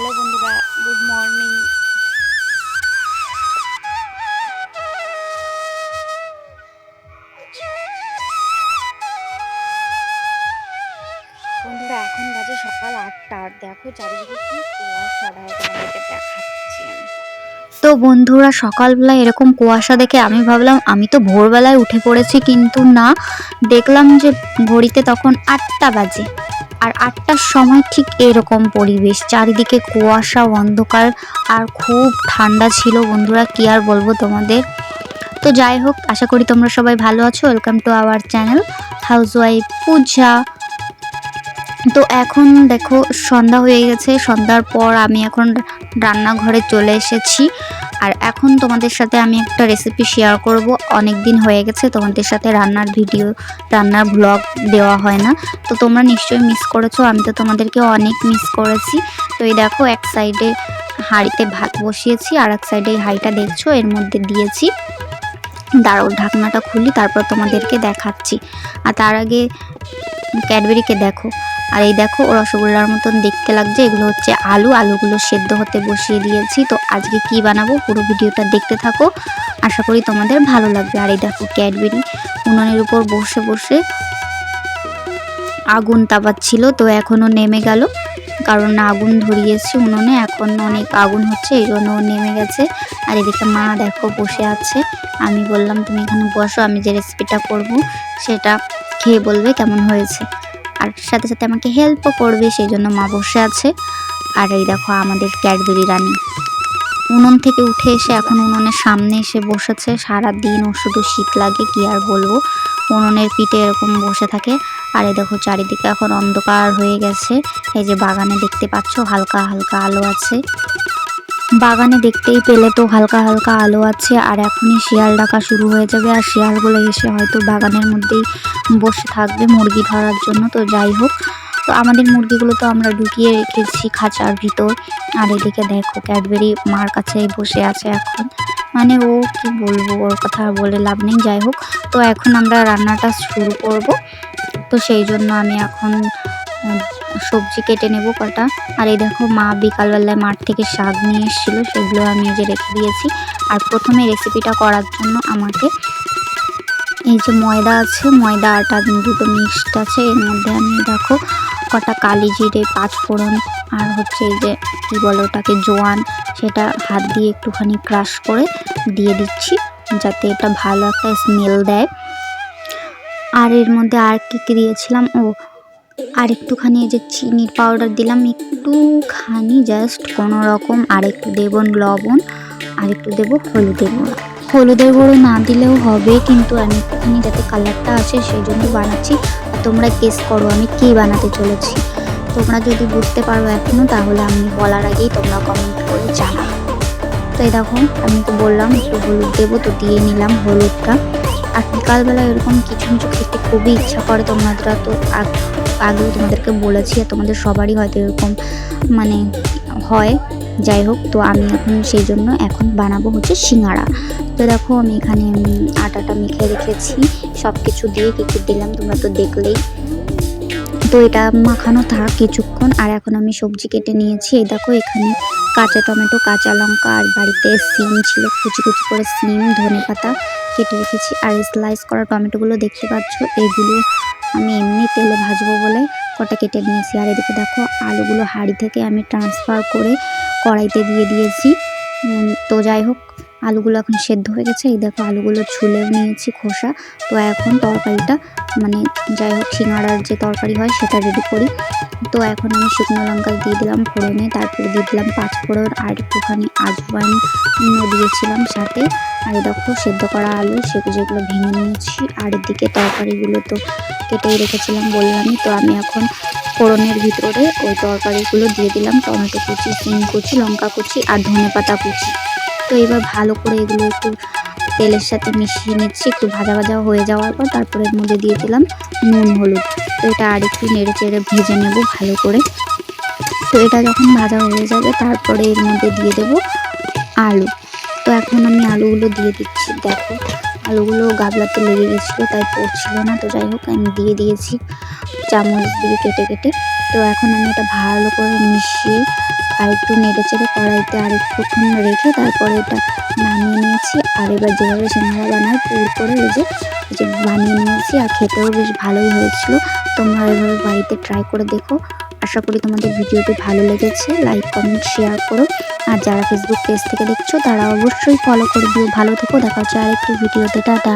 Hello বন্ধুরা, good morning. বন্ধুরা, এখন বাজে সকাল আটটা। দেখো চারিদিকে কি কুয়াশা দাও তোমাদেরকে দেখাচ্ছি তো বন্ধুরা সকালবেলা এরকম কুয়াশা দেখে আমি ভাবলাম, আমি তো ভোরবেলায় উঠে পড়েছি, কিন্তু না, দেখলাম যে ঘড়িতে তখন আটটা বাজে। আর আটটার সময় ঠিক এরকম পরিবেশ। চারিদিকে কুয়াশা, অন্ধকার আর খুব ঠান্ডা ছিল। বন্ধুরা, কি আর বলব তোমাদের? তো যাই হোক, আশা করি তোমরা সবাই ভালো আছো। Welcome to our channel house wife Puja তো এখন দেখো, সন্ধ্যা হয়ে গেছে। সন্ধ্যার পর আমি এখন রান্নাঘরে চলে এসেছি। আর এখন তোমাদের সাথে আমি একটা রেসিপি শেয়ার করব। অনেক দিন হয়ে গেছে, তোমাদের সাথে রান্নার ভিডিও রান্নার ব্লগ দেওয়া হয় না। তো তোমরা নিশ্চয়ই মিস করেছ, আমি তো তোমাদেরকে অনেক মিস করেছি। তো এই দেখো, এক সাইডে হাঁড়িতে ভাত বসিয়েছি, আর এক সাইডে এই হাঁড়িটা দেখছ, এর মধ্যে দিয়েছি। দাঁড়াও ঢাকনাটা খুলি, তারপর তোমাদেরকে দেখাচ্ছি। আর তার আগে ক্যাডবেরিকে দেখো। আর এই দেখো, ও রসগোল্লার মতন দেখতে লাগছে। এগুলো হচ্ছে আলু। আলুগুলো সেদ্ধ হতে বসিয়ে দিয়েছি। তো আজকে কি বানাবো? পুরো ভিডিওটা দেখতে থাকো। আশা করি তোমাদের ভালো লাগবে। আর এই দেখো, ক্যাডবেরি উনুনের উপর বসে বসে আগুন তাপাচ্ছিল। তো এখনও নেমে গেল। কারণ আগুন ধরিয়েছি উনুনে। এখন অনেক আগুন হচ্ছে, এই জন্য নেমে গেছে। আর এদিকে মা দেখো, বসে আছে। আমি বললাম, তুমি এখানে বসো, আমি যে রেসিপিটা করব, সেটা খেয়ে বলবে কেমন হয়েছে। আর সাথে সাথে আমাকে হেল্পও করবে সেই জন্য মা বসে আছে। আর এই দেখো আমাদের ক্যাডবেরি রানী। উনুন থেকে উঠে এসে এখন উনুনের সামনে এসে বসেছে। সারা দিন ও শুধু শীত লাগে, কি আর বলব? উনুনের পিঠে এরকম বসে থাকে। আর এই দেখো চারিদিকে এখন অন্ধকার হয়ে গেছে। এই যে বাগানে দেখতে পাচ্ছ, হালকা হালকা আলো আছে। বাগানে দেখতেই পেলে তো হালকা হালকা আলো আছে, আর এখনই শিয়াল ডাকা শুরু হয়ে যাবে। আর শিয়ালগুলো এসে হয়তো বাগানের মধ্যেই বসে থাকবে মুরগি ধরার জন্য, তো যাই হোক। তো আমাদের মুরগিগুলো তো আমরা ঢুকিয়ে রেখেছি খাঁচার ভিতর। আর এদিকে দেখো, ক্যাডবেরি মার কাছে বসে আছে এখন। মানে ও কি বলব, ওর কথা বলে লাভ নেই, যাই হোক। তো এখন আমরা রান্নাটা শুরু করব। তো সেই জন্য আমি এখন সবজি কেটে নেব কটা। আর এই দেখো মা বিকালবেলায় মাঠ থেকে শাক নিয়ে এসেছিল, সেগুলো আমি যে রেখে দিয়েছি। আর প্রথমে রেসিপিটা করার জন্য আমাকে এই যে ময়দা আছে, ময়দা আটা, দুটো মিক্সড আছে, এর মধ্যে আমি দেখো কটা কালি জিরে, পাঁচ ফোড়ন, আর হচ্ছে এই যে কী বলে ওটাকে, জোয়ান, সেটা হাত দিয়ে একটুখানি ক্রাশ করে দিয়ে দিচ্ছি, যাতে এটা ভালো একটা স্মেল দেয়। আর এর মধ্যে আর কি কি দিয়েছিলাম? ও আর একটুখানি এই যে চিনির পাউডার দিলাম, একটুখানি জাস্ট কোনো রকম আর একটু দেবো লবণ, আর একটু দেবো হলুদের গুঁড়ো। হলুদের গুঁড়ো না দিলেও হবে, কিন্তু আমি একটুখানি যাতে কালারটা আসে সেই জন্য বানাচ্ছি। আর তোমরা কেস করো আমি কী বানাতে চলেছি। তোমরা যদি বুঝতে পারো এখনও তাহলে আমি বলার আগেই তোমরা কমেন্ট করে জানাও। তো এই দেখো, আমি তো বললাম একটু হলুদ দেবো, তো দিয়ে নিলাম হলুদটা। আর বিকালবেলা এরকম কিছু কিছু খেতে খুবই ইচ্ছা করে তোমরা তো আগেও তোমাদেরকে বলেছি আর তোমাদের সবারই হয়তো এরকম মানে হয়, যাই হোক, তো আমি এখন সেই জন্য এখন বানাবো হচ্ছে সিঙাড়া তো দেখো আমি এখানে আটাটা মেখে রেখেছি সব কিছু দিয়ে কী কী দিলাম তোমরা তো দেখলেই। তো এটা মাখানো থাক কিছুক্ষণ। আর এখন আমি সবজি কেটে নিয়েছি। এই দেখো, এখানে কাঁচা টমেটো, কাঁচা লঙ্কা আর বাড়িতে সিম ছিল। কুচি কুচি করে সিম, ধনে পাতা কেটে রেখেছি। আর স্লাইস করা টমেটোগুলো দেখতে পাচ্ছ এগুলো আমি এমনি তেলে ভাজবো বলে কটা কেটে নিয়েছি। আর এদিকে দেখো, আলুগুলো হাঁড়ি থেকে আমি ট্রান্সফার করে কড়াইতে দিয়ে দিয়েছি। তো যাই হোক আলুগুলো এখন সেদ্ধ হয়ে গেছে। এই দেখো আলুগুলো ছুলেও নিয়েছি খোসা। তো এখন তরকারিটা মানে যাই হোক সিঙ্গাড়ার যে তরকারি হয় সেটা রেডি করি। তো এখন আমি শুকনো লঙ্কা দিয়ে দিলাম ফোড়নে, তারপরে দিয়ে দিলাম পাঁচ ফোড়ন আর একটুখানি আজওয়াইন দিয়েছিলাম সাথে। আর দেখো সেদ্ধ করা আলু সেগুলো যেগুলো ভেঙে নিয়েছি, আর এদিকে তরকারিগুলো তো কেটেই রেখেছিলাম, বললামই। তো আমি এখন ফোড়নের ভিতরে ওই তরকারিগুলো দিয়ে দিলাম, টমেটো কুচি সিম কুচি, লঙ্কা কুচি আর ধনে পাতা কুচি। তো এবার ভালো করে এগুলো একটু তেলের সাথে মিশিয়ে নিচ্ছি। একটু ভাজা ভাজা হয়ে যাওয়ার পর তারপরে এর মধ্যে দিয়ে দিলাম নুন, হলুদ। তো এটা আর একটু নেড়ে চেড়ে ভেজে নেব ভালো করে। তো এটা যখন ভাজা হয়ে যাবে তারপরে এর মধ্যে দিয়ে দেবো আলু। তো এখন আমি আলুগুলো দিয়ে দিচ্ছি। দেখো, আলুগুলো গাবলাতে লেগে গেছিল, তাই পড়ছিল না। তো যাই হোক, আমি দিয়ে দিয়েছি চামচ দিয়ে কেটে কেটে। তো এখন আমি এটা ভালো করে মিশিয়ে আর একটু নেড়ে চেড়ে কড়াইতে আর একটুক্ষণ রেখে তারপরে এটা নামিয়ে নিয়েছি। আর এবার যেভাবে সিঙ্গারা বানায়, পুর করে ওই যে যে বানিয়ে নিয়েছি আর খেতেও বেশ ভালোই হয়েছিল। তোমরা এভাবে বাড়িতে ট্রাই করে দেখো। আশা করি তোমাদের ভিডিওটি ভালো লেগেছে। লাইক কমেন্ট শেয়ার করো। আর যারা ফেসবুক পেজ থেকে দেখছ, তারা অবশ্যই ফলো করে দিও। ভালো থেকো। দেখা হচ্ছে আরেকটি ভিডিওতে। টাটা।